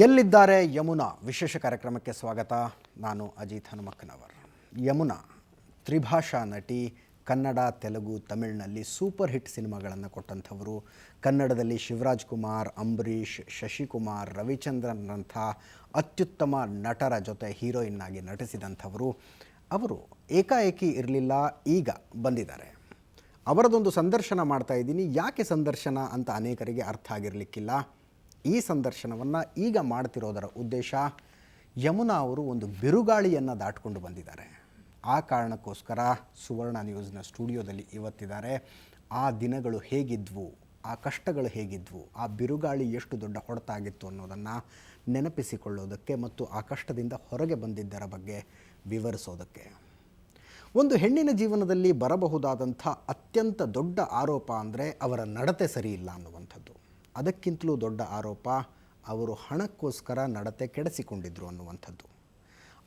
ಎಲ್ಲಿದ್ದಾರೆ ಯಮುನಾ? ವಿಶೇಷ ಕಾರ್ಯಕ್ರಮಕ್ಕೆ ಸ್ವಾಗತ. ನಾನು ಅಜಿತ್ ಹನುಮಕ್ಕನವರ್. ಯಮುನಾ, ತ್ರಿಭಾಷಾ ನಟಿ, ಕನ್ನಡ, ತೆಲುಗು, ತಮಿಳಿನಲ್ಲಿ ಸೂಪರ್ ಹಿಟ್ ಸಿನಿಮಾಗಳನ್ನು ಕೊಟ್ಟಂಥವರು. ಕನ್ನಡದಲ್ಲಿ ಶಿವರಾಜ್ ಕುಮಾರ್, ಅಂಬರೀಷ್, ಶಶಿಕುಮಾರ್ ರವಿಚಂದ್ರನ್ರಂಥ ಅತ್ಯುತ್ತಮ ನಟರ ಜೊತೆ ಹೀರೋಯಿನ್ ಆಗಿ ನಟಿಸಿದಂಥವರು. ಅವರು ಏಕಾಏಕಿ ಇರಲಿಲ್ಲ, ಈಗ ಬಂದಿದ್ದಾರೆ. ಅವರದೊಂದು ಸಂದರ್ಶನ ಮಾಡ್ತಾ ಇದ್ದೀನಿ. ಯಾಕೆ ಸಂದರ್ಶನ ಅಂತ ಅನೇಕರಿಗೆ ಅರ್ಥ ಆಗಿರಲಿಕ್ಕಿಲ್ಲ. ಈ ಸಂದರ್ಶನವನ್ನು ಈಗ ಮಾಡ್ತಿರೋದರ ಉದ್ದೇಶ ಯಮುನಾ ಅವರು ಒಂದು ಬಿರುಗಾಳಿಯನ್ನು ದಾಟ್ಕೊಂಡು ಬಂದಿದ್ದಾರೆ. ಆ ಕಾರಣಕ್ಕೋಸ್ಕರ ಸುವರ್ಣ ನ್ಯೂಸ್ನ ಸ್ಟುಡಿಯೋದಲ್ಲಿ ಇವತ್ತಿದ್ದಾರೆ. ಆ ದಿನಗಳು ಹೇಗಿದ್ವು? ಆ ಕಷ್ಟಗಳು ಹೇಗಿದ್ವು? ಆ ಬಿರುಗಾಳಿ ಎಷ್ಟು ದೊಡ್ಡ ಹೊಡೆತಾಗಿತ್ತು ಅನ್ನೋದನ್ನು ನೆನಪಿಸಿಕೊಳ್ಳೋದಕ್ಕೆ ಮತ್ತು ಆ ಕಷ್ಟದಿಂದ ಹೊರಗೆ ಬಂದಿದ್ದರ ಬಗ್ಗೆ ವಿವರಿಸೋದಕ್ಕೆ. ಒಂದು ಹೆಣ್ಣಿನ ಜೀವನದಲ್ಲಿ ಬರಬಹುದಾದಂಥ ಅತ್ಯಂತ ದೊಡ್ಡ ಆರೋಪ ಅಂದರೆ ಅವರ ನಡತೆ ಸರಿ ಇಲ್ಲ ಅನ್ನುವಂಥದ್ದು. ಅದಕ್ಕಿಂತಲೂ ದೊಡ್ಡ ಆರೋಪ ಅವರು ಹಣಕ್ಕೋಸ್ಕರ ನಡತೆ ಕೆಡಿಸಿಕೊಂಡಿದ್ರು ಅನ್ನುವಂಥದ್ದು.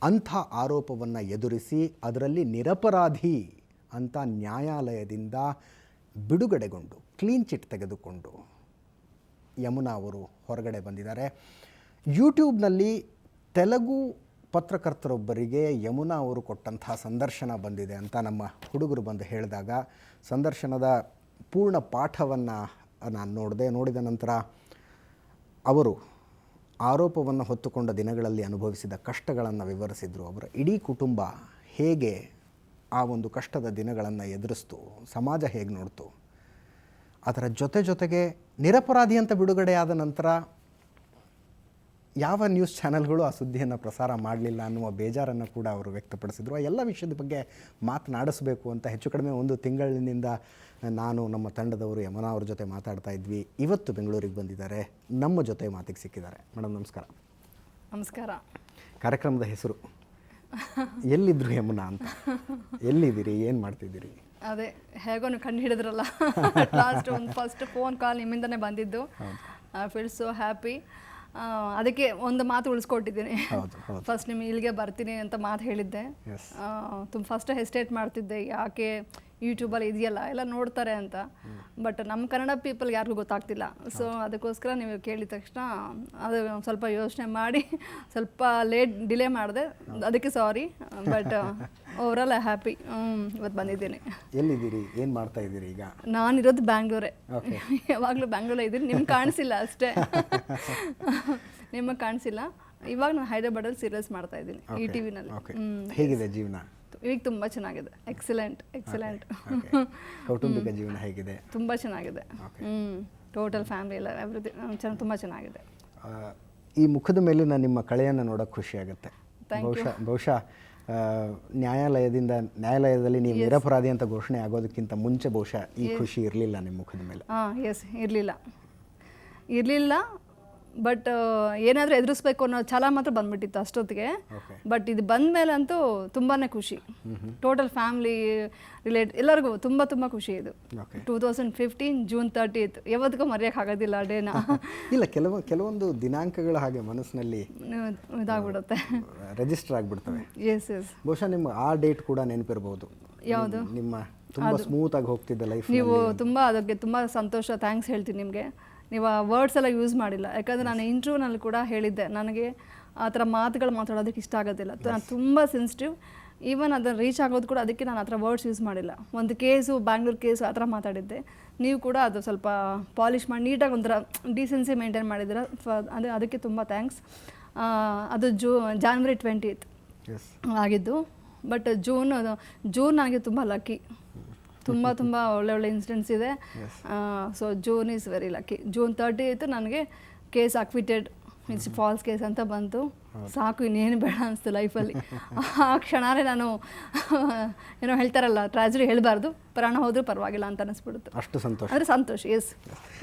ಅಂಥ ಆರೋಪವನ್ನು ಎದುರಿಸಿ ಅದರಲ್ಲಿ ನಿರಪರಾಧಿ ಅಂತ ನ್ಯಾಯಾಲಯದಿಂದ ಬಿಡುಗಡೆಗೊಂಡು ಕ್ಲೀನ್ ಚಿಟ್ ತೆಗೆದುಕೊಂಡು ಯಮುನಾ ಅವರು ಹೊರಗಡೆ ಬಂದಿದ್ದಾರೆ. ಯೂಟ್ಯೂಬ್ನಲ್ಲಿ ತೆಲುಗು ಪತ್ರಕರ್ತರೊಬ್ಬರಿಗೆ ಯಮುನಾ ಅವರು ಕೊಟ್ಟಂತಹ ಸಂದರ್ಶನ ಬಂದಿದೆ ಅಂತ ನಮ್ಮ ಹುಡುಗರು ಬಂದು ಹೇಳಿದಾಗ, ಸಂದರ್ಶನದ ಪೂರ್ಣ ಪಾಠವನ್ನು ನಾನು ನೋಡಿದೆ ನೋಡಿದ ನಂತರ ಅವರು ಆರೋಪವನ್ನು ಹೊತ್ತುಕೊಂಡ ದಿನಗಳಲ್ಲಿ ಅನುಭವಿಸಿದ ಕಷ್ಟಗಳನ್ನು ವಿವರಿಸಿದರು. ಅವರ ಇಡೀ ಕುಟುಂಬ ಹೇಗೆ ಆ ಒಂದು ಕಷ್ಟದ ದಿನಗಳನ್ನು ಎದುರಿಸ್ತು, ಸಮಾಜ ಹೇಗೆ ನೋಡ್ತು, ಅದರ ಜೊತೆ ಜೊತೆಗೆ ನಿರಪರಾಧಿ ಅಂತ ಬಿಡುಗಡೆಯಾದ ನಂತರ ಯಾವ ನ್ಯೂಸ್ ಚಾನೆಲ್ಗಳು ಆ ಸುದ್ದಿಯನ್ನು ಪ್ರಸಾರ ಮಾಡಲಿಲ್ಲ ಅನ್ನುವ ಬೇಜಾರನ್ನು ಕೂಡ ಅವರು ವ್ಯಕ್ತಪಡಿಸಿದರು. ಆ ಎಲ್ಲ ವಿಷಯದ ಬಗ್ಗೆ ಮಾತನಾಡಿಸಬೇಕು ಅಂತ ಹೆಚ್ಚು ಕಡಿಮೆ ಒಂದು ತಿಂಗಳಿನಿಂದ ನಾನು ನಮ್ಮ ತಂಡದವರು ಯಮುನಾ ಅವ್ರ ಜೊತೆ ಮಾತಾಡ್ತಾ ಇದ್ವಿ. ಇವತ್ತು ಬೆಂಗಳೂರಿಗೆ ಬಂದಿದ್ದಾರೆ. ನಮ್ಮ ಜೊತೆ ಮಾತಿಗೆ ಸಿಕ್ಕಿದ್ದಾರೆ. ಮೇಡಮ್ ನಮಸ್ಕಾರ. ನಮಸ್ಕಾರ. ಕಾರ್ಯಕ್ರಮದ ಹೆಸರು? ಎಲ್ಲಿದ್ರು ಯಮುನಾ ಅಂತ. ಎಲ್ಲಿದ್ದೀರಿ? ಏನು ಮಾಡ್ತಿದ್ದೀರಿ? ಅದೇ ಹೇಗೋ ನೀವು ಕಂಡು ಹಿಡಿದ್ರಲ್ಲ. ಲಾಸ್ಟ್ ಒಂದು ಫಸ್ಟ್ ಫೋನ್ ಕಾಲ್ ನಿಮ್ಮಿಂದನೇ ಬಂದಿದ್ದು. ಐ ಫೀಲ್ ಸೋ ಹ್ಯಾಪಿ ಅದಕ್ಕೆ ಒಂದು ಮಾತು ಉಳಿಸ್ಕೊಟ್ಟಿದ್ದೀನಿ. ಫಸ್ಟ್ ನಿಮ್ಗೆ ಇಲ್ಲಿಗೆ ಬರ್ತೀನಿ ಅಂತ ಮಾತು ಹೇಳಿದ್ದೆ. ತುಂಬ ಫಸ್ಟ್ ಹೆಸ್ಟೇಟ್ ಮಾಡ್ತಿದ್ದೆ ಯಾಕೆ ಯೂಟ್ಯೂಬಲ್ಲಿ ಇದೆಯಲ್ಲ ಎಲ್ಲ ನೋಡ್ತಾರೆ ಅಂತ. ಬಟ್ ನಮ್ಮ ಕನ್ನಡ ಪೀಪಲ್ ಯಾರಿಗೂ ಗೊತ್ತಾಗ್ತಿಲ್ಲ. ಸೊ ಅದಕ್ಕೋಸ್ಕರ ನೀವು ಕೇಳಿದ ತಕ್ಷಣ ಅದು ಸ್ವಲ್ಪ ಯೋಚನೆ ಮಾಡಿ ಸ್ವಲ್ಪ ಲೇಟ್ ಡಿಲೇ ಮಾಡಿದೆ. ಅದಕ್ಕೆ ಸಾರಿ. ಬಟ್ ಓವರಾಲ್ ಹ್ಯಾಪಿ ಇವತ್ತು ಬಂದಿದ್ದೀನಿ. ಎಲ್ಲಿದ್ದೀರಿ? ಏನು ಮಾಡ್ತಾ ಇದ್ದೀರಿ ಈಗ? ನಾನಿರೋದು ಬ್ಯಾಂಗ್ಳೂರೇ. ಯಾವಾಗಲೂ ಬ್ಯಾಂಗ್ಳೂರೇ ಇದ್ದೀನಿ. ನಿಮ್ಗೆ ಕಾಣಿಸಿಲ್ಲ ಅಷ್ಟೇ. ನಿಮಗೆ ಕಾಣಿಸಿಲ್ಲ. ಇವಾಗ ನಾನು ಹೈದರಾಬಾದಲ್ಲಿ ಸೀರಿಯಲ್ಸ್ ಮಾಡ್ತಾ ಇದ್ದೀನಿ. ಈ ಟಿ ವಿನಲ್ಲಿ ಹೇಗಿದೆ ಜೀವನ? ಈಗ ತುಂಬ ಚೆನ್ನಾಗಿದೆ. ಎಕ್ಸಲೆಂಟ್ ಎಕ್ಸಲೆಂಟ್ ಕೌಟುಂಬಿಕ ಜೀವನ ಹೇಗಿದೆ? ತುಂಬ ಚೆನ್ನಾಗಿದೆ. ಹ್ಞೂ ಟೋಟಲ್ ಫ್ಯಾಮಿಲಿ ಎಲ್ಲ ಎವ್ರಿಥಿಂಗ್ ಚೆನ್ನಾಗಿ ತುಂಬ ಚೆನ್ನಾಗಿದೆ. ಈ ಮುಖದ ಮೇಲಿನ ನಿಮ್ಮ ಕಳೆಯನ್ನು ನೋಡೋಕೆ ಖುಷಿಯಾಗುತ್ತೆ ಬಹುಶಃ ಬಹುಶಃ ನ್ಯಾಯಾಲಯದಿಂದ ನ್ಯಾಯಾಲಯದಲ್ಲಿ ನೀವು ನಿರಪರಾಧಿ ಅಂತ ಘೋಷಣೆ ಆಗೋದಕ್ಕಿಂತ ಮುಂಚೆ ಬಹುಶಃ ಈ ಖುಷಿ ಇರಲಿಲ್ಲ ನಿಮ್ಮ ಮುಖದ ಮೇಲೆ. ಹಾಂ ಎಸ್ ಇರಲಿಲ್ಲ. ಇರಲಿಲ್ಲ ಬಟ್ ಏನಾದರೂ ಎದುರಿಸ್ಬೇಕು ಅನ್ನೋ ಛಲ ಮಾತ್ರ ಬಂದ್ಬಿಟ್ಟಿತ್ತು ಅಷ್ಟೊತ್ತಿಗೆ. ಬಟ್ ಇದು ಬಂದ ಮೇಲೆ ಅಂತೂ ತುಂಬಾ ಖುಷಿ ಟೋಟಲ್ ಫ್ಯಾಮಿಲಿ ರಿಲೇಟ್ ಎಲ್ಲರಿಗೂ ತುಂಬ ತುಂಬ ಖುಷಿ ಇದು. Two thousand fifteen June thirtieth ಯಾವತ್ತಿಗೂ ಮರೆಯೋಕ್ಕಾಗೋದಿಲ್ಲ ಆ ಡೇನ ಇಲ್ಲ ಕೆಲವು ಕೆಲವೊಂದು ದಿನಾಂಕಗಳು ಹಾಗೆ ಮನಸ್ಸಿನಲ್ಲಿ ಇದಾಗ್ಬಿಡುತ್ತೆ. ರಿಜಿಸ್ಟರ್ ಆಗಿಬಿಡ್ತವೆ. ಎಸ್ ಎಸ್ ಬಹುಶಃ ನಿಮ್ಮ ಆ ಡೇಟ್ ಕೂಡ ನೆನಪಿರ್ಬೋದು. ಯಾವುದು? ನಿಮ್ಮ ತುಂಬ ಸ್ಮೂತ್ ಆಗಿ ಹೋಗ್ತಿದ್ದ ಲೈಫ್ ನೀವು ತುಂಬ ಅದಕ್ಕೆ ತುಂಬ ಸಂತೋಷ ಥ್ಯಾಂಕ್ಸ್ ಹೇಳ್ತೀನಿ ನಿಮಗೆ. ನೀವು ಆ ವರ್ಡ್ಸ್ ಎಲ್ಲ ಯೂಸ್ ಮಾಡಿಲ್ಲ. ಯಾಕಂದರೆ ನಾನು ಇಂಟ್ರ್ಯೂನಲ್ಲಿ ಕೂಡ ಹೇಳಿದ್ದೆ. ನನಗೆ ಆ ಥರ ಮಾತುಗಳು ಮಾತಾಡೋದಕ್ಕೆ ಇಷ್ಟ ಆಗೋದಿಲ್ಲ. ನಾನು ತುಂಬ ಸೆನ್ಸಿಟಿವ್ ಈವನ್ ಅದನ್ನು ರೀಚ್ ಆಗೋದು ಕೂಡ ಅದಕ್ಕೆ ನಾನು ಆ ಥರ ವರ್ಡ್ಸ್ ಯೂಸ್ ಮಾಡಿಲ್ಲ. ಒಂದು ಕೇಸು ಬ್ಯಾಂಗ್ಳೂರ್ ಕೇಸು ಆ ಥರ ಮಾತಾಡಿದ್ದೆ. ನೀವು ಕೂಡ ಅದು ಸ್ವಲ್ಪ ಪಾಲಿಷ್ ಮಾಡಿ ನೀಟಾಗಿ ಒಂಥರ ಡೀಸೆನ್ಸಿ ಮೇಂಟೈನ್ ಮಾಡಿದ್ದೀರ? ಫ ಅದೇ ಅದಕ್ಕೆ ತುಂಬ ಥ್ಯಾಂಕ್ಸ್ ಅದು ಜೂ ಜಾನ್ವರಿ ಟ್ವೆಂಟಿತ್ ಆಗಿದ್ದು. ಬಟ್ ಜೂನ್ ಜೂನ್ ನನಗೆ ತುಂಬ ಲಕ್ಕಿ ತುಂಬ ತುಂಬ ಒಳ್ಳೆ ಒಳ್ಳೆ ಇನ್ಸಿಡೆಂಟ್ಸ್ ಇದೆ. So June is very lucky June thirty ಇತ್ತು ನನಗೆ case acquitted means false case ಅಂತ ಬಂತು. ಸಾಕು ಇನ್ನೇನು ಬೇಡ ಅನಿಸ್ತು ಲೈಫಲ್ಲಿ ಆ ಕ್ಷಣನೇ ನಾನು ಏನೋ ಹೇಳ್ತಾರಲ್ಲ ಟ್ರಾಜಡಿ ಹೇಳಬಾರ್ದು. ಪ್ರಾಣ ಹೋದರೂ ಪರವಾಗಿಲ್ಲ ಅಂತ ಅನಿಸ್ಬಿಡುತ್ತೆ. ಅಷ್ಟು ಸಂತೋಷ. ಅಂದರೆ ಸಂತೋಷ ಎಸ್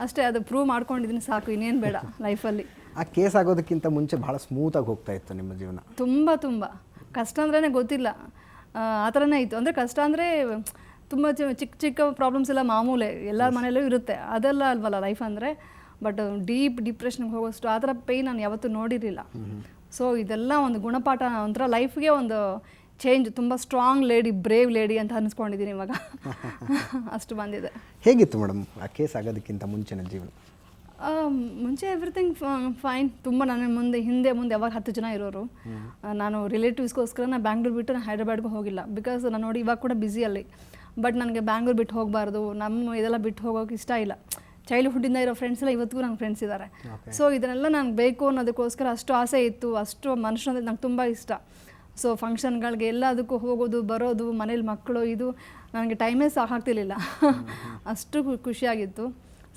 ಅಷ್ಟೇ ಅದು ಪ್ರೂವ್ ಮಾಡ್ಕೊಂಡಿದ್ದೀನಿ ಸಾಕು ಇನ್ನೇನು ಬೇಡ ಲೈಫಲ್ಲಿ ಆ ಕೇಸ್ ಆಗೋದಕ್ಕಿಂತ ಮುಂಚೆ ಭಾಳ ಸ್ಮೂತಾಗಿ ಹೋಗ್ತಾ ಇತ್ತು ನಿಮ್ಮ ಜೀವನ. ತುಂಬ ತುಂಬ. ಕಷ್ಟ ಅಂದ್ರೇ ಗೊತ್ತಿಲ್ಲ. ಆ ಆ ಥರನೇ ಇತ್ತು. ಅಂದರೆ ಕಷ್ಟ ಅಂದರೆ ತುಂಬ ಚಿ- ಚಿಕ್ಕ ಚಿಕ್ಕ ಪ್ರಾಬ್ಲಮ್ಸ್ ಎಲ್ಲ ಮಾಮೂಲೆ ಎಲ್ಲರ ಮನೆಯಲ್ಲೂ ಇರುತ್ತೆ. ಅದೆಲ್ಲ ಅಲ್ವಲ್ಲ ಲೈಫ್ ಅಂದರೆ? ಬಟ್ ಡೀಪ್ ಡಿಪ್ರೆಷನ್ಗೆ ಹೋಗೋಷ್ಟು ಆ ಥರ ಪೇಯ್ನ್ ನಾನು ಯಾವತ್ತೂ ನೋಡಿರಲಿಲ್ಲ. ಸೊ ಇದೆಲ್ಲ ಒಂದು ಗುಣಪಾಠ ಒಂಥರ ಲೈಫ್ಗೆ ಒಂದು ಚೇಂಜ್ ತುಂಬ ಸ್ಟ್ರಾಂಗ್ ಲೇಡಿ ಬ್ರೇವ್ ಲೇಡಿ ಅಂತ ಅನ್ನಿಸ್ಕೊಂಡಿದ್ದೀನಿ ಇವಾಗ. ಅಷ್ಟು ಬಂದಿದೆ. ಹೇಗಿತ್ತು ಮೇಡಮ್ ಆ ಕೇಸ್ ಆಗೋದಕ್ಕಿಂತ ಮುಂಚಿನ ಜೀವನ? ಮುಂಚೆ ಎವ್ರಿಥಿಂಗ್ ಫೈನ್ ತುಂಬ ನನ್ನ ಮುಂದೆ ಹಿಂದೆ ಮುಂದೆ ಯಾವಾಗ ಹತ್ತು ಜನ ಇರೋರು ನಾನು ರಿಲೇಟಿವ್ಸ್ಗೋಸ್ಕರ ನಾನು ಬ್ಯಾಂಗ್ಳೂರ್ ಬಿಟ್ಟು ನಾನು ಹೈದ್ರಾಬಾದ್ಗೆ ಹೋಗಿಲ್ಲ. ಬಿಕಾಸ್ ನಾನು ನೋಡಿ ಇವಾಗ ಕೂಡ ಬ್ಯುಸಿ ಅಲ್ಲಿ. ಬಟ್ ನನಗೆ ಬ್ಯಾಂಗ್ಳೂರ್ ಬಿಟ್ಟು ಹೋಗಬಾರ್ದು ನಮ್ಮ ಇದೆಲ್ಲ ಬಿಟ್ಟು ಹೋಗೋಕೆ ಇಷ್ಟ ಇಲ್ಲ. ಚೈಲ್ಡ್ಹುಡ್ಡಿಂದ ಇರೋ ಫ್ರೆಂಡ್ಸ್ ಎಲ್ಲ ಇವತ್ತಿಗೂ ನಂಗೆ ಫ್ರೆಂಡ್ಸ್ ಇದ್ದಾರೆ ಸೊ ಇದನ್ನೆಲ್ಲ ನಂಗೆ ಬೇಕು ಅನ್ನೋದಕ್ಕೋಸ್ಕರ ಅಷ್ಟು ಆಸೆ ಇತ್ತು ಅಷ್ಟು ಮನುಷ್ಯ ಅಂದರೆ ನಂಗೆ ತುಂಬ ಇಷ್ಟ. ಸೊ ಫಂಕ್ಷನ್ಗಳಿಗೆ ಎಲ್ಲದಕ್ಕೂ ಹೋಗೋದು ಬರೋದು ಮನೇಲಿ ಮಕ್ಕಳು ಇದು ನನಗೆ ಟೈಮೇ ಸಾಕಾಗ್ತಿರ್ಲಿಲ್ಲ ಅಷ್ಟು ಖುಷಿಯಾಗಿತ್ತು.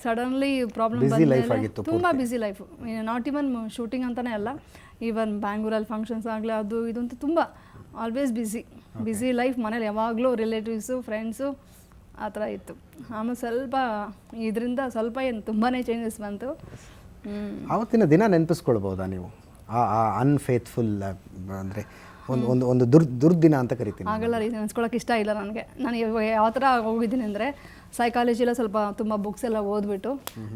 ಸಡನ್ಲಿ ಪ್ರಾಬ್ಲಮ್ ಆಗಿತ್ತು ತುಂಬ busy life not even shooting ಅಂತಲೇ ಅಲ್ಲ ಈವನ್ ಬ್ಯಾಂಗ್ಳೂರಲ್ಲಿ ಫಂಕ್ಷನ್ಸ್ ಆಗಲಿ ಅದು ಇದು ಅಂತ ತುಂಬ ಆಲ್ವೇಸ್ ಬ್ಯುಸಿ ಬ್ಯುಸಿ ಲೈಫ್ ಮನೇಲಿ ಯಾವಾಗಲೂ ರಿಲೇಟಿವ್ಸು ಫ್ರೆಂಡ್ಸು ಆ ಥರ ಇತ್ತು. ಆಮೇಲೆ ಸ್ವಲ್ಪ ಇದರಿಂದ ಸ್ವಲ್ಪ ಏನು ತುಂಬಾ ಚೇಂಜಸ್ ಬಂತು. ಆವತ್ತಿನ ದಿನ ನೆನಪಿಸ್ಕೊಳ್ಬೋದಾ ನೀವು? ಆ ಆ ಅನ್ಫೇತ್ಫುಲ್ ಅಂದರೆ ಒಂದು ಒಂದು ಒಂದು ದುರ್ ದುರ್ದಿನ ಅಂತ ಕರಿತೀನಿ. ಆಗಲ್ಲ ರೀ ನೆನೆಸ್ಕೊಳಕ್ಕೆ ಇಷ್ಟ ಇಲ್ಲ ನನಗೆ. ನಾನು ಇವಾಗ ಯಾವ ಥರ ಹೋಗಿದ್ದೀನಿ ಅಂದರೆ ಸೈಕಾಲಜಿಲ್ಲ ಸ್ವಲ್ಪ ತುಂಬ ಬುಕ್ಸ್ ಎಲ್ಲ ಓದ್ಬಿಟ್ಟು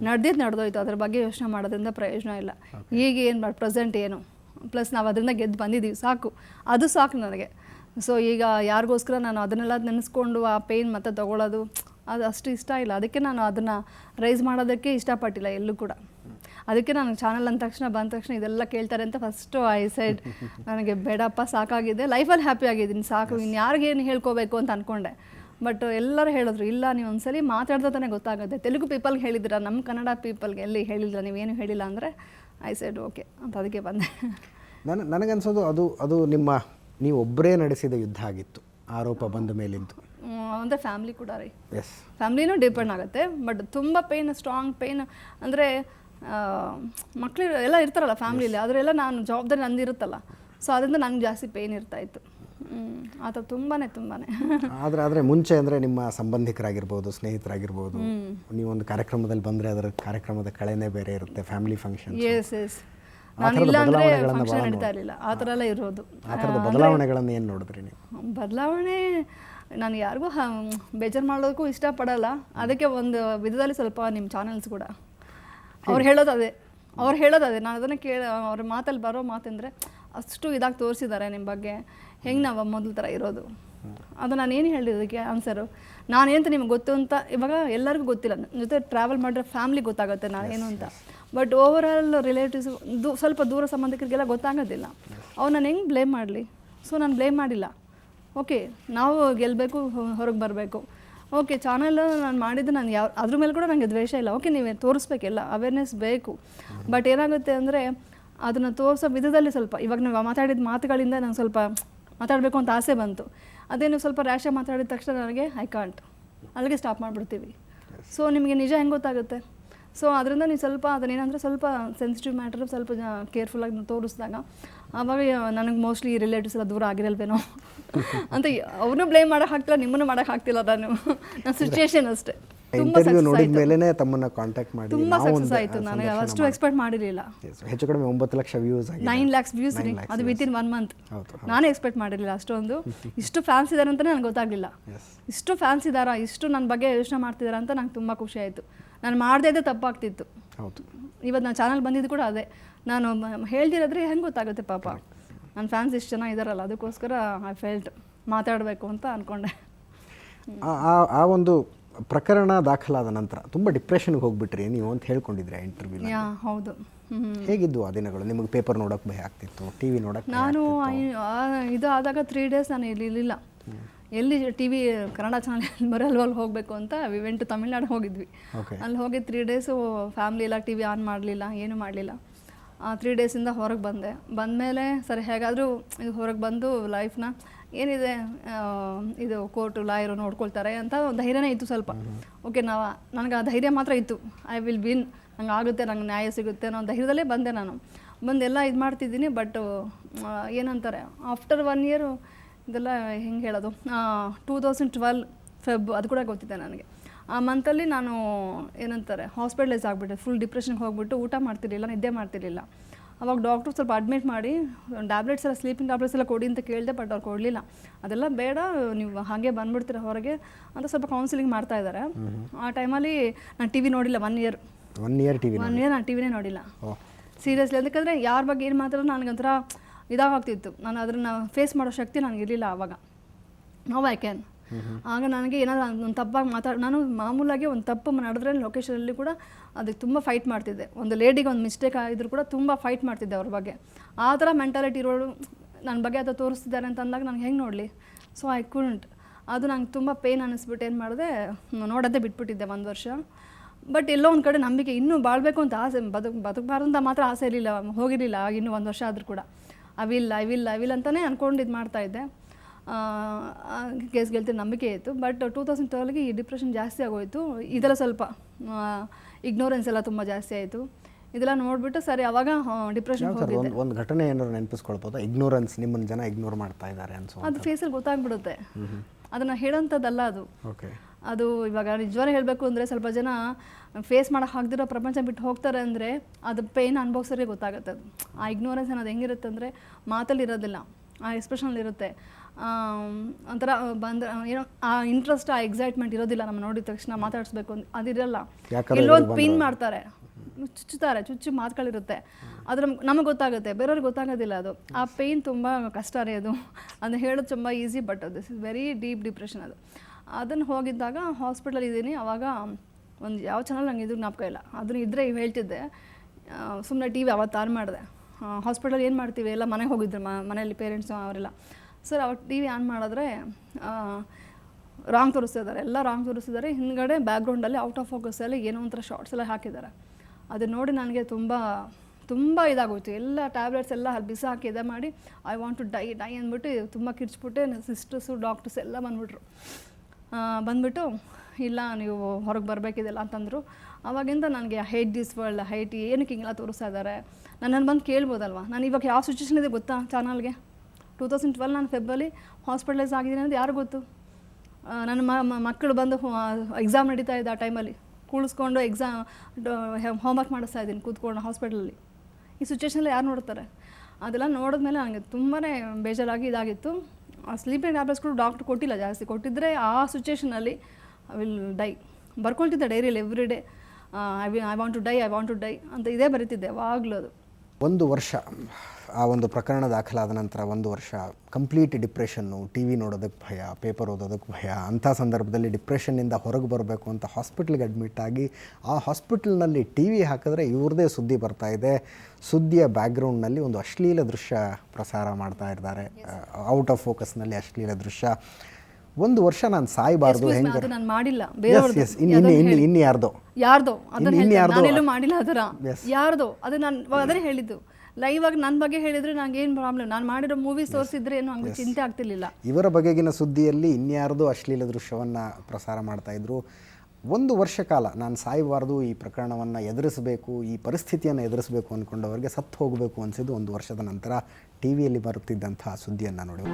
ನಡೆದಿದ್ದು ನಡೆದೋಯ್ತು. ಅದ್ರ ಬಗ್ಗೆ ಯೋಚನೆ ಮಾಡೋದ್ರಿಂದ ಪ್ರಯೋಜನ ಇಲ್ಲ. ಈಗ ಏನು ಪ್ರೆಸೆಂಟ್ ಏನು? ಪ್ಲಸ್ ನಾವು ಅದರಿಂದ ಗೆದ್ದು ಬಂದಿದ್ದೀವಿ ಸಾಕು. ಅದು ಸಾಕು ನನಗೆ. ಸೊ ಈಗ ಯಾರಿಗೋಸ್ಕರ ನಾನು ಅದನ್ನೆಲ್ಲ ನೆನೆಸ್ಕೊಂಡು ಆ ಪೇಯ್ನ್ ಮತ್ತೆ ತೊಗೊಳ್ಳೋದು ಅದು ಅಷ್ಟು ಇಷ್ಟ ಇಲ್ಲ. ಅದಕ್ಕೆ ನಾನು ಅದನ್ನು ರೈಸ್ ಮಾಡೋದಕ್ಕೆ ಇಷ್ಟಪಟ್ಟಿಲ್ಲ ಎಲ್ಲೂ ಕೂಡ. ಅದಕ್ಕೆ ನಾನು ಚಾನಲ್ ಅಂದ ತಕ್ಷಣ, ಬಂದ ತಕ್ಷಣ ಇದೆಲ್ಲ ಕೇಳ್ತಾರೆ ಅಂತ ಫಸ್ಟು ಐ ಸೈಡ್ ನನಗೆ ಬೇಡಪ್ಪ, ಸಾಕಾಗಿದೆ. ಲೈಫಲ್ಲಿ ಹ್ಯಾಪಿ ಆಗಿದ್ದೀನಿ, ಸಾಕು. ಇನ್ನು ಯಾರಿಗೇನು ಹೇಳ್ಕೋಬೇಕು ಅಂತ ಅಂದ್ಕೊಂಡೆ ಬಟ್ ಎಲ್ಲರೂ ಹೇಳಿದ್ರು, ಇಲ್ಲ, ನೀವು ಒಂದ್ಸಲಿ ಮಾತಾಡ್ತಾ ತಾನೇ ಗೊತ್ತಾಗುತ್ತೆ. ತೆಲುಗು ಪೀಪಲ್ಗೆ ಹೇಳಿದ್ರ ನಮ್ಮ ಕನ್ನಡ ಪೀಪಲ್ಗೆ ಎಲ್ಲಿ ಹೇಳಿಲ್ಲ? ನೀವೇನು ಹೇಳಿಲ್ಲ ಅಂದರೆ ಐ ಸೈಡ್ ಓಕೆ ಅಂತ ಅದಕ್ಕೆ ಬಂದೆ. ನನ್ನ ನನಗನ್ಸೋದು ಅದು ಅದು ನಿಮ್ಮ ನೀವು ಒಬ್ಬರೇ ನಡೆಸಿದ ಯುದ್ಧ ಆಗಿತ್ತು ಆರೋಪ ಬಂದ ಮೇಲಿಂದು. ಅಂದರೆ ಫ್ಯಾಮ್ಲಿ ಕೂಡ ರೀ. ಎಸ್ ಫ್ಯಾಮ್ಲಿನೂ ಡಿಪೆಂಡ್ ಆಗುತ್ತೆ ಬಟ್ ತುಂಬ ಪೇಯ್ನ್ ಸ್ಟ್ರಾಂಗ್ ಪೇಯ್ನ್ ಅಂದರೆ ಮಕ್ಕಳು ಎಲ್ಲ ಇರ್ತಾರಲ್ಲ ಫ್ಯಾಮ್ಲಿಲಿ ಅದರೆಲ್ಲ ನಾನು ಜವಾಬ್ದಾರಿ ನಂದಿರುತ್ತಲ್ಲ ಸೊ ಅದರಿಂದ ನಂಗೆ ಜಾಸ್ತಿ ಪೇಯ್ನ್ ಇರ್ತಾ ಇತ್ತು ತುಂಬಾನೇ ತುಂಬಾನೇ. ಆದ್ರೆ ಆದ್ರೆ ಮುಂಚೆ ಅಂದ್ರೆ ನಿಮ್ಮ ಸಂಬಂಧಿಕರಾಗಿರ್ಬೋದು ಸ್ನೇಹಿತರಾಗಿರ್ಬೋದು ನೀವೊಂದು ಕಾರ್ಯಕ್ರಮದಲ್ಲಿ ಬಂದ್ರೆ ಅದರ ಕಾರ್ಯಕ್ರಮದ ಕಳೆನೇ ಬೇರೆ ಇರುತ್ತೆ ಫ್ಯಾಮಿಲಿ ಫಂಕ್ಷನ್ ಎಸ್ ಎಸ್ ನಾನು ಇಲ್ಲ ಅಂದ್ರೆ ಫಂಕ್ಷನ್ ನಡೀತಾ ಇರಲಿಲ್ಲ. ಆ ಥರ ಎಲ್ಲ ಇರೋದು ಆ ಥರದ ಬದಲಾವಣೆಗಳನ್ನು ಏನು ನೋಡಿದ್ರಿ ನೀವು? ಬದಲಾವಣೆ ನಾನು ಯಾರಿಗೂ ಬೇಜಾರು ಮಾಡೋದಕ್ಕೂ ಇಷ್ಟಪಡಲ್ಲ. ಅದಕ್ಕೆ ಒಂದು ವಿಧದಲ್ಲಿ ಸ್ವಲ್ಪ ನಿಮ್ಮ ಚಾನೆಲ್ಸ್ ಕೂಡ. ಅವ್ರು ಹೇಳೋದು ಅದೇ. ಅವ್ರು ಹೇಳೋದು ಅದೇ. ನಾನು ಅದನ್ನು ಕೇಳ ಅವ್ರ ಮಾತಲ್ಲಿ ಬರೋ ಮಾತೆಂದರೆ ಅಷ್ಟು ಇದಾಗಿ ತೋರಿಸಿದ್ದಾರೆ ನಿಮ್ಮ ಬಗ್ಗೆ. ಹೆಂಗೆ ನಾವು ಮೊದಲು ಥರ ಇರೋದು? ಅದು ನಾನು ಏನು ಹೇಳಿದ್ದಕ್ಕೆ ಆನ್ಸರು ನಾನೇಂತ ನಿಮ್ಗೆ ಗೊತ್ತು ಅಂತ ಇವಾಗ ಎಲ್ಲರಿಗೂ ಗೊತ್ತಿಲ್ಲ. ನನ್ನ ಜೊತೆ ಟ್ರಾವೆಲ್ ಮಾಡಿರೋ ಫ್ಯಾಮ್ಲಿ ಗೊತ್ತಾಗುತ್ತೆ ನಾನು ಏನು ಅಂತ. ಬಟ್ ಓವರ್ ಆಲ್ ರಿಲೇಟಿವ್ಸ್ ದೂ ಸ್ವಲ್ಪ ದೂರ ಸಂಬಂಧಿಕರಿಗೆಲ್ಲ ಗೊತ್ತಾಗೋದಿಲ್ಲ. ಅವ್ರು ನಾನು ಹೆಂಗೆ ಬ್ಲೇಮ್ ಮಾಡಲಿ? ಸೊ ನಾನು ಬ್ಲೇಮ್ ಮಾಡಿಲ್ಲ. ಓಕೆ ನಾವು ಗೆಲ್ಲಬೇಕು ಹೊರಗೆ ಬರಬೇಕು. ಓಕೆ ಚಾನಲ್ ನಾನು ಮಾಡಿದ್ದು ನಾನು ಯಾವ ಅದ್ರ ಮೇಲೆ ಕೂಡ ನನಗೆ ದ್ವೇಷ ಇಲ್ಲ. ಓಕೆ ನೀವೇ ತೋರಿಸ್ಬೇಕೆಲ್ಲ ಅವೇರ್ನೆಸ್ ಬೇಕು. ಬಟ್ ಏನಾಗುತ್ತೆ ಅಂದರೆ ಅದನ್ನು ತೋರಿಸೋ ವಿಧದಲ್ಲಿ ಸ್ವಲ್ಪ, ಇವಾಗ ನಾವು ಮಾತಾಡಿದ ಮಾತುಗಳಿಂದ ನಂಗೆ ಸ್ವಲ್ಪ ಮಾತಾಡಬೇಕು ಅಂತ ಆಸೆ ಬಂತು. ಅದೇ ಸ್ವಲ್ಪ ರ್ಯಾಶ ಮಾತಾಡಿದ ತಕ್ಷಣ ನನಗೆ ಐ ಕಾಂಟ್ ಅಲ್ಲಿಗೆ ಸ್ಟಾಪ್ ಮಾಡಿಬಿಡ್ತೀವಿ. ಸೊ ನಿಮಗೆ ನಿಜ ಹೆಂಗೆ ಗೊತ್ತಾಗುತ್ತೆ? ಸೊ ಅದರಿಂದ ನೀವು ಸ್ವಲ್ಪ ಅದನ್ನೇನಂದರೆ ಸ್ವಲ್ಪ ಸೆನ್ಸಿಟಿವ್ ಮ್ಯಾಟ್ರ್ ಸ್ವಲ್ಪ ಕೇರ್ಫುಲ್ಲಾಗಿ ತೋರಿಸಿದಾಗ ಆವಾಗ ನನಗೆ ಮೋಸ್ಟ್ಲಿ ರಿಲೇಟಿವ್ಸ್ ಎಲ್ಲ ದೂರ ಆಗಿರಲ್ವೇನೋ? ಅಂತ ಅವ್ರನ್ನೂ ಬ್ಲೇಮ್ ಮಾಡೋಕೆ ಹಾಕ್ತಿಲ್ಲ, ನಿಮ್ಮನ್ನು ಮಾಡೋಕೆ ಹಾಕ್ತಿಲ್ಲ ನಾನು. ನನ್ನ ಸಿಚುವೇಶನ್ ಅಷ್ಟೇ. ಇಂಟರ್ವ್ಯೂ ನೋಡಿದ ಮೇಲೆ ತಮ್ಮನ್ನ ಕಾಂಟ್ಯಾಕ್ಟ್ ಮಾಡಿ. ತುಂಬಾ ಸಕ್ಸಸ್ ಆಯ್ತು. ನನಗೆ ಅಷ್ಟು ಎಕ್ಸ್ಪೆಕ್ಟ್ ಮಾಡಿರಲಿಲ್ಲ. ಹೆಚ್ಚು ಕಡಿಮೆ ಒಂಬತ್ತು ಲಕ್ಷ ವ್ಯೂಸ್ ಆಗಿದೆ. ನೈನ್ ಲ್ಯಾಕ್ಸ್ ವ್ಯೂಸ್ ರೀ ಅದು ವಿತ್ ವಿತಿನ್ ಒನ್ ಮಂತ್ ನಾನು ಎಕ್ಸ್ಪೆಕ್ಟ್ ಮಾಡಿರಲಿಲ್ಲ ಅಷ್ಟೊಂದು. ಇಷ್ಟು ಫ್ಯಾನ್ಸ್ ಇದ್ದಾರೆ ಅಂತಲೇ ನನಗೆ ಗೊತ್ತಾಗಲಿಲ್ಲ. ಇಷ್ಟು ಫ್ಯಾನ್ಸ್ ಇದ್ದಾರಾ ಇಷ್ಟು ನನ್ನ ಬಗ್ಗೆ ಯೋಚನೆ ಮಾಡ್ತಿದ್ದಾರೆ ಅಂತ ನಂಗೆ ತುಂಬಾ ಖುಷಿ ಆಯ್ತು. ನಾನು ಮಾಡದೇ ಇದ್ದೆ ತಪ್ಪಾಗ್ತಿತ್ತು. ಹೌದು. ಇವತ್ತು ನಾನು ಚಾನಲ್ ಬಂದಿದ್ದು ಕೂಡ ಅದೇ. ನಾನು ಹೇಳ್ದಿರೋದ್ರೆ ಹೆಂಗೆ ಗೊತ್ತಾಗುತ್ತೆ ಪಾಪ. ನನ್ನ ಫ್ಯಾನ್ಸ್ ಇಷ್ಟು ಜನ ಇದ್ದಾರಲ್ಲ ಅದಕ್ಕೋಸ್ಕರ ಐ ಫೆಲ್ಟ್ ಮಾತಾಡಬೇಕು ಅಂತ ಅಂದ್ಕೊಂಡೆ ಆ ಒಂದು ಪ್ರಕರಣ ದಾಖಲಾದ ನಂತರ ತುಂಬ ಡಿಪ್ರೆಷನ್ಗೆ ಹೋಗ್ಬಿಟ್ರಿ ನೀವು ಅಂತ ಹೇಳ್ಕೊಂಡಿದ್ರೆ ಇಂಟರ್ವ್ಯೂ ಯಾ ಹೌದು. ಹೇಗಿದ್ದು ಆ ದಿನಗಳು? ನಿಮಗೆ ಪೇಪರ್ ನೋಡೋಕೆ ಭಯ ಆಗ್ತಿತ್ತು? ಟಿ ವಿ ನೋಡಕ್ಕೆ ನಾನು ಐ- ಇದು ಆದಾಗ ತ್ರೀ ಡೇಸ್ ನಾನು ಇಲ್ಲಿ ಇರಲಿಲ್ಲ ಎಲ್ಲಿ ಟಿ ವಿ ಕನ್ನಡ ಚಾನಲ್ ಬರಲ್ವ ಅಲ್ಲಿ ಹೋಗಬೇಕು ಅಂತ ವಿವೆಂಟ್ ತಮಿಳ್ನಾಡು ಹೋಗಿದ್ವಿ. ಅಲ್ಲಿ ಹೋಗಿ ತ್ರೀ ಡೇಸು ಫ್ಯಾಮ್ಲಿ ಎಲ್ಲ ಟಿ ವಿ ಆನ್ ಮಾಡಲಿಲ್ಲ ಏನೂ ಮಾಡಲಿಲ್ಲ. ತ್ರೀ ಡೇಸಿಂದ ಹೊರಗೆ ಬಂದೆ. ಬಂದಮೇಲೆ ಸರಿ ಹೇಗಾದರೂ ಇದು ಹೊರಗೆ ಬಂದು ಲೈಫ್ನ ಏನಿದೆ ಇದು ಕೋರ್ಟು ಲಾಯರು ನೋಡ್ಕೊಳ್ತಾರೆ ಅಂತ ಒಂದು ಧೈರ್ಯನೇ ಇತ್ತು ಸ್ವಲ್ಪ. ಓಕೆ ನಾವು ನನಗೆ ಆ ಧೈರ್ಯ ಮಾತ್ರ ಇತ್ತು. ಐ ವಿಲ್ ವಿನ್ ನಂಗೆ ಆಗುತ್ತೆ ನಂಗೆ ನ್ಯಾಯ ಸಿಗುತ್ತೆ ಅನ್ನೋ ಧೈರ್ಯದಲ್ಲೇ ಬಂದೆ ನಾನು. ಬಂದೆಲ್ಲ ಇದು ಮಾಡ್ತಿದ್ದೀನಿ ಬಟ್ ಏನಂತಾರೆ ಆಫ್ಟರ್ ಒನ್ ಇಯರು ಇದೆಲ್ಲ ಹೆಂಗೆ ಹೇಳೋದು ಟೂ ತೌಸಂಡ್ ಟ್ವೆಲ್ ಫೆಬ್ ಅದು ಕೂಡ ಗೊತ್ತಿದೆ ನನಗೆ. ಆ ಮಂತಲ್ಲಿ ನಾನು ಏನಂತಾರೆ ಹಾಸ್ಪಿಟಲೈಸ್ ಆಗಿಬಿಟ್ಟೆ ಫುಲ್ ಡಿಪ್ರೆಷನ್ಗೆ ಹೋಗ್ಬಿಟ್ಟು ಊಟ ಮಾಡ್ತಿರ್ಲಿಲ್ಲ ನಿದ್ದೆ ಮಾಡ್ತಿರ್ಲಿಲ್ಲ. ಅವಾಗ ಡಾಕ್ಟ್ರು ಸ್ವಲ್ಪ ಅಡ್ಮಿಟ್ ಮಾಡಿ ಟ್ಯಾಬ್ಲೆಟ್ಸ್ ಎಲ್ಲ ಸ್ಲೀಪಿಂಗ್ ಟ್ಯಾಬ್ಲೆಟ್ಸ್ ಎಲ್ಲ ಕೊಡಿ ಅಂತ ಕೇಳಿದೆ ಬಟ್ ಅವ್ರು ಕೊಡಲಿಲ್ಲ. ಅದೆಲ್ಲ ಬೇಡ ನೀವು ಹಾಗೆ ಬಂದ್ಬಿಡ್ತೀರ ಹೊರಗೆ ಅಂತ ಸ್ವಲ್ಪ ಕೌನ್ಸಿಲಿಂಗ್ ಮಾಡ್ತಾ ಇದ್ದಾರೆ ಆ ಟೈಮಲ್ಲಿ ನಾನು ಟಿ ವಿ ನೋಡಿಲ್ಲ one year one year TV one year ನಾನು ಟಿ ವಿನೇ ನೋಡಿಲ್ಲ. ಸೀರಿಯಸ್ಲಿ ಯಾಕಂದರೆ ಯಾರ ಬಗ್ಗೆ ಏನು ನನ್ಗೆ ಒಂಥರ ಇದಾಗ್ತಿತ್ತು. ನಾನು ಅದನ್ನು ಫೇಸ್ ಮಾಡೋ ಶಕ್ತಿ ನನಗೆ ಇರಲಿಲ್ಲ ಆವಾಗ ನಾವು ಐ ಕ್ಯಾನ್ ಆಗ ನನಗೆ ಏನಾದರೂ ಒಂದು ತಪ್ಪಾಗಿ ಮಾತಾಡಿ, ನಾನು ಮಾಮೂಲಾಗಿ ಒಂದು ತಪ್ಪು ನಡೆದ್ರೆ ಲೊಕೇಶನಲ್ಲಿ ಕೂಡ ಅದಕ್ಕೆ ತುಂಬ ಫೈಟ್ ಮಾಡ್ತಿದ್ದೆ. ಒಂದು ಲೇಡಿಗೆ ಒಂದು ಮಿಸ್ಟೇಕ್ ಆಗಿದ್ರು ಕೂಡ ತುಂಬ ಫೈಟ್ ಮಾಡ್ತಿದ್ದೆ ಅವ್ರ ಬಗ್ಗೆ. ಆ ಥರ ಮೆಂಟಾಲಿಟಿ ಇರೋಳು ನನ್ನ ಬಗ್ಗೆ ಅದು ತೋರಿಸ್ತಿದ್ದಾರೆ ಅಂತ ಅಂದಾಗ ನಂಗೆ ಹೆಂಗೆ ನೋಡಲಿ? ಸೊ ಐ ಕುಂಟ್ ಅದು ನಂಗೆ ತುಂಬ ಪೇನ್ ಅನ್ನಿಸ್ಬಿಟ್ಟು ಏನು ಮಾಡಿದೆ ನೋಡೋದೇ ಬಿಟ್ಬಿಟ್ಟಿದ್ದೆ ಒಂದು ವರ್ಷ. ಬಟ್ ಎಲ್ಲೋ ಒಂದು ಕಡೆ ನಂಬಿಕೆ ಇನ್ನೂ ಬಾಳಬೇಕು ಅಂತ ಆಸೆ, ಬದುಕ್ ಬದುಕಬಾರ್ದು ಅಂತ ಮಾತ್ರ ಆಸೆ ಇರಲಿಲ್ಲ, ಹೋಗಿರಲಿಲ್ಲ, ಇನ್ನೂ ಒಂದು ವರ್ಷ ಆದರೂ ಕೂಡ. ಅವಿಲ್ಲ ಅವಿಲ್ಲ ಅವಿಲ್ಲ ಅಂತಲೇ ಅಂದ್ಕೊಂಡು ಇದು ಮಾಡ್ತಾಯಿದ್ದೆ ಕೇಸ್ ನಂಬಿಕೆ ಇತ್ತು. ಬಟ್ ಟೂ ತೌಸಂಡ್ ಟ್ವೆಲ್ಗೆ ಈ ಡಿಪ್ರೆಷನ್ ಜಾಸ್ತಿ ಆಗೋಯಿತು. ಇದೆಲ್ಲ ಸ್ವಲ್ಪ ಇಗ್ನೋರೆನ್ಸ್ ಎಲ್ಲ ತುಂಬ ಜಾಸ್ತಿ ಆಯಿತು. ಇದೆಲ್ಲ ನೋಡಿಬಿಟ್ಟು ಸರಿ ಅವಾಗ ಡಿಪ್ರೆಷನ್ ಹೋಗಿದ್ದೆ ಒಂದು ಘಟನೆ ಏನಾದ್ರು ನೆನಪಿಸ್ಕೊಳ್ಬೋದು? ಇಗ್ನೋರೆನ್ಸ್ ನಿಮ್ಮನ್ನು ಜನ ಇಗ್ನೋರ್ ಮಾಡ್ತಾ ಇದ್ದಾರೆ ಅನ್ಸೋ ಅದು ಫೇಸಲ್ಲಿ ಗೊತ್ತಾಗ್ಬಿಡುತ್ತೆ. ಅದನ್ನು ಹೇಳೋಂಥದ್ದಲ್ಲ ಅದು. ಓಕೆ ಅದು ಇವಾಗ ನಿಜವಾಗ್ಲೂ ಹೇಳಬೇಕು ಅಂದರೆ ಸ್ವಲ್ಪ ಜನ ಫೇಸ್ ಮಾಡೋಕೆ ಹಾಕ್ದಿರೋ ಪ್ರಪಂಚ ಬಿಟ್ಟು ಹೋಗ್ತಾರೆ ಅಂದರೆ ಅದು ಪೇಯ್ನ್ ಅನುಭವಿಸೋರಿಗೆ ಗೊತ್ತಾಗುತ್ತೆ ಅದು. ಆ ಇಗ್ನೋರೆನ್ಸ್ ಅನ್ನೋದು ಹೆಂಗಿರುತ್ತೆ ಅಂದರೆ ಮಾತಲ್ಲಿ ಇರೋದಿಲ್ಲ. ಆ ಎಕ್ಸ್ಪ್ರೆಷನಲ್ಲಿ ಇರುತ್ತೆ. ಒಂಥರ ಬಂದ ಏನೋ ಆ ಇಂಟ್ರೆಸ್ಟ್ ಆ ಎಕ್ಸೈಟ್ಮೆಂಟ್ ಇರೋದಿಲ್ಲ ನಮ್ಮ ನೋಡಿದ ತಕ್ಷಣ ಮಾತಾಡಿಸ್ಬೇಕು ಅಂತ ಅದಿರಲ್ಲ. ಎಲ್ಲೋ ಎಲ್ಲೊಂದು ಪಿನ್ ಮಾಡ್ತಾರೆ. ಚುಚ್ಚುತ್ತಾರೆ ಚುಚ್ಚು ಮಾತುಗಳಿರುತ್ತೆ. ಅದ್ರ ನಮಗೆ ಗೊತ್ತಾಗುತ್ತೆ ಬೇರೆಯವ್ರಿಗೆ ಗೊತ್ತಾಗೋದಿಲ್ಲ ಅದು. ಆ ಪೇಯ್ನ್ ತುಂಬ ಕಷ್ಟ ರೀ ಅದು. ಅದನ್ನ ಹೇಳೋದು ತುಂಬ easy but this is very deep depression ಅದು. ಅದನ್ನು ಹೋಗಿದ್ದಾಗ ಹಾಸ್ಪಿಟಲ್ ಇದ್ದೀನಿ ಅವಾಗ ಒಂದು ಯಾವ ಚಾನಲ್ ನಂಗೆ ಇದು ಜ್ಞಾಪಕ ಇಲ್ಲ. ಅದನ್ನ ಇದ್ದರೆ ಹೇಳ್ತಿದ್ದೆ. ಸುಮ್ಮನೆ ಟಿ ವಿ ಅವತ್ತು ಆನ್ ಮಾಡಿದೆ ಹಾಸ್ಪಿಟಲ್ ಏನು ಮಾಡ್ತೀವಿ? ಎಲ್ಲ ಮನೆಗೆ ಹೋಗಿದ್ರು ಮನೆಯಲ್ಲಿ ಪೇರೆಂಟ್ಸು ಅವರೆಲ್ಲ. ಸರ್ ಅವಾಗ ಟಿ ವಿ ಆನ್ ಮಾಡಿದ್ರೆ ರಾಂಗ್ ತೋರಿಸ್ತಿದ್ದಾರೆ. ಎಲ್ಲ ರಾಂಗ್ ತೋರಿಸ್ತಿದ್ದಾರೆ. ಹಿಂದ್ಗಡೆ ಬ್ಯಾಕ್ಗ್ರೌಂಡಲ್ಲಿ ಔಟ್ ಆಫ್ ಫೋಕಸಲ್ಲಿ ಏನೋ ಒಂಥರ ಶಾರ್ಟ್ಸ್ ಎಲ್ಲ ಹಾಕಿದ್ದಾರೆ. ಅದನ್ನ ನೋಡಿ ನನಗೆ ತುಂಬ ತುಂಬ ಇದಾಗೋಯ್ತು. ಎಲ್ಲ ಟ್ಯಾಬ್ಲೆಟ್ಸ್ ಎಲ್ಲ ಬಿಸಿ ಹಾಕಿ ಇದೆ ಮಾಡಿ I want to die die ಅಂದ್ಬಿಟ್ಟು ತುಂಬ ಕಿರ್ಚ್ಬಿಟ್ಟೆ. ಸಿಸ್ಟರ್ಸು ಡಾಕ್ಟರ್ಸ್ ಎಲ್ಲ ಬಂದ್ಬಿಟ್ರು. ಬಂದ್ಬಿಟ್ಟು, ಇಲ್ಲ, ನೀವು ಹೊರಗೆ ಬರಬೇಕಿದೆಲ್ಲ ಅಂತಂದರು. ಆವಾಗಿಂದ ನನಗೆ ಹೈಟ್ ದಿಸ್ ವರ್ಲ್ಡ್ ಹೈಟ್ ಏನಕ್ಕೆ ಹಿಂಗೆಲ್ಲ ತೋರಿಸ್ತಾ ಇದ್ದಾರೆ? ನನ್ನನ್ನು ಬಂದು ಕೇಳ್ಬೋದಲ್ವ? ನಾನು ಇವಾಗ ಯಾವ ಸಿಚುವೇಶನ್ ಇದೆ ಗೊತ್ತಾ ಚಾನಲ್ಗೆ? ಟೂ ತೌಸಂಡ್ ಟ್ವೆಲ್ ನಾನು ಫೆಬ್ರವರಿ ಹಾಸ್ಪಿಟಲೈಸ್ ಆಗಿದ್ದೀನಿ ಅನ್ನೋದು ಯಾರು ಗೊತ್ತು? ನನ್ನ ಮಕ್ಕಳು ಬಂದು ಎಕ್ಸಾಮ್ ನಡೀತಾ ಇದ್ದೆ ಆ ಟೈಮಲ್ಲಿ ಕೂಳಿಸ್ಕೊಂಡು ಎಕ್ಸಾಮ್ ಹೋಮ್ವರ್ಕ್ ಮಾಡಿಸ್ತಾ ಇದ್ದೀನಿ ಕೂತ್ಕೊಂಡು ಹಾಸ್ಪಿಟಲಲ್ಲಿ ಈ ಸಿಚುವೇಷನಲ್ಲಿ ಯಾರು ನೋಡ್ತಾರೆ? ಅದೆಲ್ಲ ನೋಡಿದ್ಮೇಲೆ ನನಗೆ ತುಂಬಾ ಬೇಜಾರಾಗಿ ಇದಾಗಿತ್ತು. ಆ ಸ್ಲೀಪಿಂಗ್ ಟ್ಯಾಬ್ಲೆಟ್ಸ್ಗಳು ಡಾಕ್ಟ್ರ್ ಕೊಟ್ಟಿಲ್ಲ, ಜಾಸ್ತಿ ಕೊಟ್ಟಿದ್ದರೆ ಆ ಸಿಚುವೇಷನಲ್ಲಿ ಐ ವಿಲ್ ಡೈ ಬರ್ಕೊಳ್ತಿದ್ದೆ ಡೈರಿಯಲ್ಲಿ every day I we I want to die I want to die ಅಂತ ಇದೇ ಬರೀತಿದ್ದೆ ಯಾವಾಗಲೂ ಅದು. ಒಂದು ವರ್ಷ ಆ ಒಂದು ಪ್ರಕರಣ ದಾಖಲಾದ ನಂತರ ಒಂದು ವರ್ಷ ಕಂಪ್ಲೀಟ್ ಡಿಪ್ರೆಷನ್ನು ಟಿ ವಿ ನೋಡೋದಕ್ಕೆ ಭಯ ಪೇಪರ್ ಓದೋದಕ್ಕೆ ಭಯ ಅಂಥ ಸಂದರ್ಭದಲ್ಲಿ ಡಿಪ್ರೆಷನ್ನಿಂದ ಹೊರಗೆ ಬರಬೇಕು ಅಂತ ಹಾಸ್ಪಿಟ್ಲಿಗೆ ಅಡ್ಮಿಟ್ ಆಗಿ ಆ ಹಾಸ್ಪಿಟಲ್ನಲ್ಲಿ ಟಿ ವಿ ಹಾಕಿದ್ರೆ ಇವ್ರದೇ ಸುದ್ದಿ ಬರ್ತಾ ಇದೆ. ಸುದ್ದಿಯ ಬ್ಯಾಕ್ಗ್ರೌಂಡ್ನಲ್ಲಿ ಒಂದು ಅಶ್ಲೀಲ ದೃಶ್ಯ ಪ್ರಸಾರ ಮಾಡ್ತಾ ಇದ್ದಾರೆ. ಔಟ್ ಆಫ್ ಫೋಕಸ್ನಲ್ಲಿ ಅಶ್ಲೀಲ ದೃಶ್ಯ. ಒಂದು ವರ್ಷ ನಾನು ಸಾಯಬಾರ್ದು ಹೆಂಗೆ? ಅದು ನಾನು ಮಾಡಿಲ್ಲ. ಬೇರೆ ಬೇರೆಯವ್ರದ್ದು. ಎಸ್ ಇನ್ನು ಇನ್ನು ಇನ್ನು ಇನ್ನು ಯಾರ್ದೋ? ಯಾರ್ದೋ? ಅದನ್ನ ಇನ್ನು ಯಾರ್ದೋ? ನಾನೆಲ್ಲೂ ಮಾಡಿಲ್ಲ ಅದರ Yes. ಯಾರ್ದೋ? ಅದು ನಾನು ಅದನ್ನೇ ಹೇಳಿದ್ದು. ಲೈವ್ ಆಗಿ ನನ್ನ ಬಗ್ಗೆ ಹೇಳಿದ್ರೆ ನಂಗೆ ಏನು ಪ್ರಾಬ್ಲಮ್ ನಾನು ಮಾಡಿರೋ ಮೂವೀಸ್ ತೋರಿಸಿದ್ರೆ ಏನು ಹಂಗೆ ಚಿಂತೆ ಆಗ್ತಿರ್ಲಿಲ್ಲ. ಇವರ ಬಗೆಗಿನ ಸುದ್ದಿಯಲ್ಲಿ ಇನ್ಯಾರ್ದೋ ಅಶ್ಲೀಲ ದೃಶ್ಯವನ್ನು ಪ್ರಸಾರ ಮಾಡ್ತಾ ಇದ್ರು. ಒಂದು ವರ್ಷ ಕಾಲ ನಾನು ಸಾಯಬಾರ್ದು ಈ ಪ್ರಕರಣವನ್ನು ಎದುರಿಸಬೇಕು ಈ ಪರಿಸ್ಥಿತಿಯನ್ನು ಎದುರಿಸಬೇಕು ಅಂದ್ಕೊಂಡವರಿಗೆ ಸತ್ತು ಹೋಗಬೇಕು ಅನಿಸಿದ್ದು ಒಂದು ವರ್ಷದ ನಂತರ ಟಿ ವಿಯಲ್ಲಿ ಬರುತ್ತಿದ್ದಂತಹ ಸುದ್ದಿಯನ್ನು ನೋಡಿ.